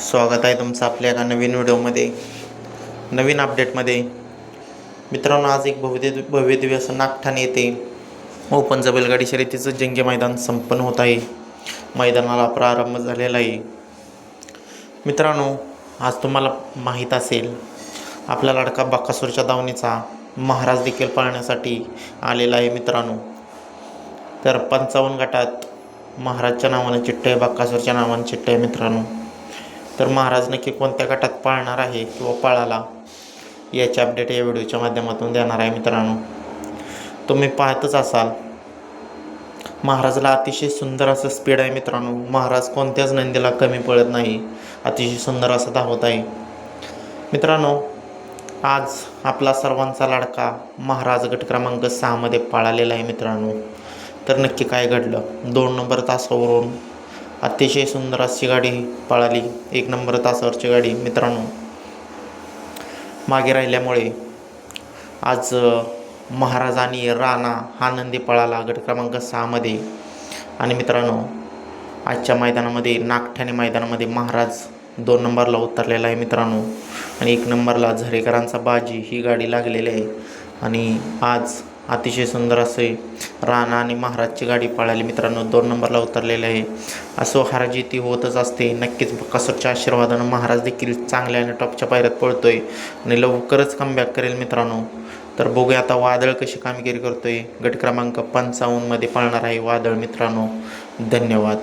स्वागत आहे तुमचं आपल्या एका नवीन व्हिडिओमध्ये नवीन अपडेटमध्ये मित्रांनो आज एक भव्य भव्य दिव्य असं नागठाणे येथे ओपनचं बैलगाडी शर्यतीचं जंगे मैदान संपन्न होत आहे. मैदानाला प्रारंभ झालेला आहे. मित्रांनो आज तुम्हाला माहीत असेल आपला लाडका बाकासूरच्या दावणीचा महाराज देखील पाळण्यासाठी आलेला आहे मित्रांनो. तर पंचावन्न गटात महाराजच्या नावानं चिठ्ठ आहे बाकासूरच्या नावानं चिठ्ठ आहे मित्रांनो. तर महाराज नक्की कोणत्या गटात पाळणार आहे किंवा पाळाला याची अपडेट या व्हिडिओच्या माध्यमातून देणार आहे मित्रांनो. तुम्ही पाहतच असाल. महाराजला अतिशय सुंदर असं स्पीड आहे मित्रांनो. महाराज कोणत्याच नंदीला कमी पडत नाही. अतिशय सुंदर असं धावत आहे. मित्रांनो आज आपला सर्वांचा लाडका महाराज गट क्रमांक सहामध्ये पाळालेला आहे मित्रांनो. तर नक्की काय घडलं? दोन नंबर तासावरून अतिशय सुंदर अशी गाडी पळाली. एक नंबर तासावरची गाडी मित्रांनो. मागे राहिल्यामुळे आज महाराज आणि राणा हा नंदी पळाला गट क्रमांक सहामध्ये आणि मित्रांनो आजच्या मैदानामध्ये नागठाणे मैदानामध्ये महाराज दोन नंबरला उतरलेला आहे मित्रांनो. आणि एक नंबरला झरेकरांचा बाजी ही गाडी लागलेली आहे. आणि आज अतिशय सुंदर असे राणा आणि महाराजची गाडी पळाली. मित्रांनो दोन नंबरला उतरलेले आहे. असो हाराजीती होतच असते. नक्कीच कसरच्या आशीर्वादानं महाराज देखील चांगल्या आणि टॉपच्या पायऱ्यात पळतोय आणि लवकरच कमबॅक करेल मित्रांनो. तर बघूया आता वादळ कशी कामगिरी करतोय. गट क्रमांक पंचावन्नमध्ये पळणार आहे वादळ मित्रांनो. धन्यवाद.